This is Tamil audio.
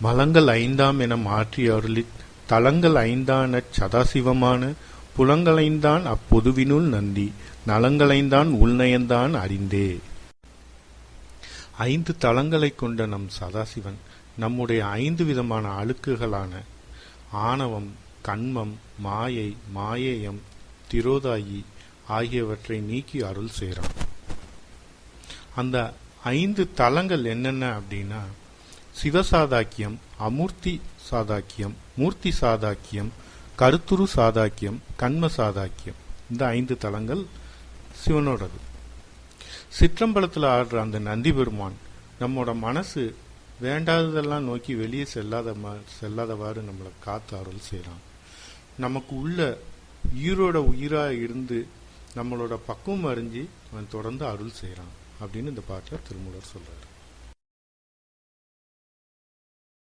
மலங்கள் ஐந்தாம் என மாற்றி அருளித் தலங்கள் ஐந்தானச் சதாசிவமான புலங்களைந்தான் அப்பொதுவினுள் நந்தி நலங்களைந்தான் உள்நயந்தான் அறிந்தே. ஐந்து தலங்களைக் கொண்ட நம் சதாசிவன் நம்முடைய ஐந்து விதமான அழுக்குகளான ஆணவம் கண்மம் மாயை மாயேயம் திரோதாயி ஆகியவற்றை நீக்கி அருள் செய்கிறான். அந்த ஐந்து தலங்கள் என்னென்ன அப்படின்னா சிவசாதாக்கியம் அமூர்த்தி சாதாக்கியம் மூர்த்தி சாதாக்கியம் கருத்துரு சாதாக்கியம் கண்ம சாதாக்கியம். இந்த ஐந்து தலங்கள் சிவனோடது. சிற்றம்பலத்தில் ஆடுற அந்த நந்தி பெருமான் நம்மோட மனசு வேண்டாததெல்லாம் நோக்கி வெளியே செல்லாத மா- செல்லாதவாறு நம்மளை காத்து அருள் செய்கிறான் நமக்கு உள்ள உயிரோட உயிராக இருந்து நம்மளோட பக்குவம் அறிஞ்சு அவன் தொடர்ந்து அருள் செய்கிறான் அப்படின்னு இந்த பாட்டில் திருமூலர் சொல்கிறார்